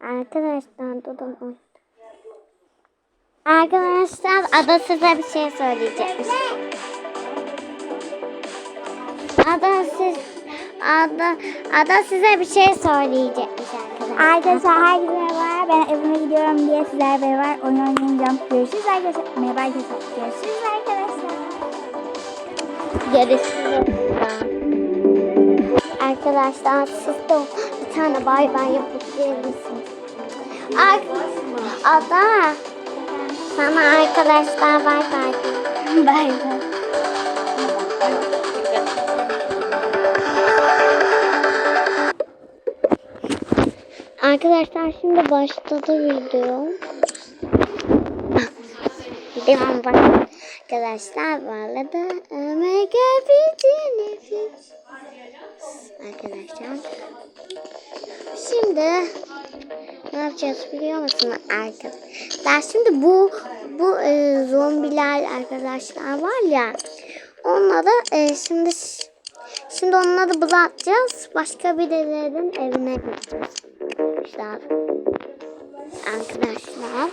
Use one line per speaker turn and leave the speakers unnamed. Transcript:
Arkadaşlar dudum uydu. Arkadaşlar Ada size bir şey söyleyecekmiş. Ada siz Ada Ada size bir şey söyleyecekmiş arkadaşlar.
Arkadaşlar herkese merhaba. Ben evime gidiyorum diye sizlerle beraber oyun oynayacağım. Görüşürüz arkadaşlar. Merhaba arkadaşlar. Görüşürüz arkadaşlar.
Görüşürüz. Arkadaşlar siz de tane bay bay yapabilir misiniz? Ar- Ada sana arkadaşlar bay bay.
Bay bay.
Arkadaşlar şimdi başladı video. Devam bak. Arkadaşlar varla da Omega bir. Arkadaşlar. Şimdi ne yapacağız biliyor musunuz arkadaşlar? Şimdi bu bu e, zombiler arkadaşlar var ya. Onları e, şimdi şimdi onları bırakacağız. Başka birilerinin evine gideceğiz arkadaşlar.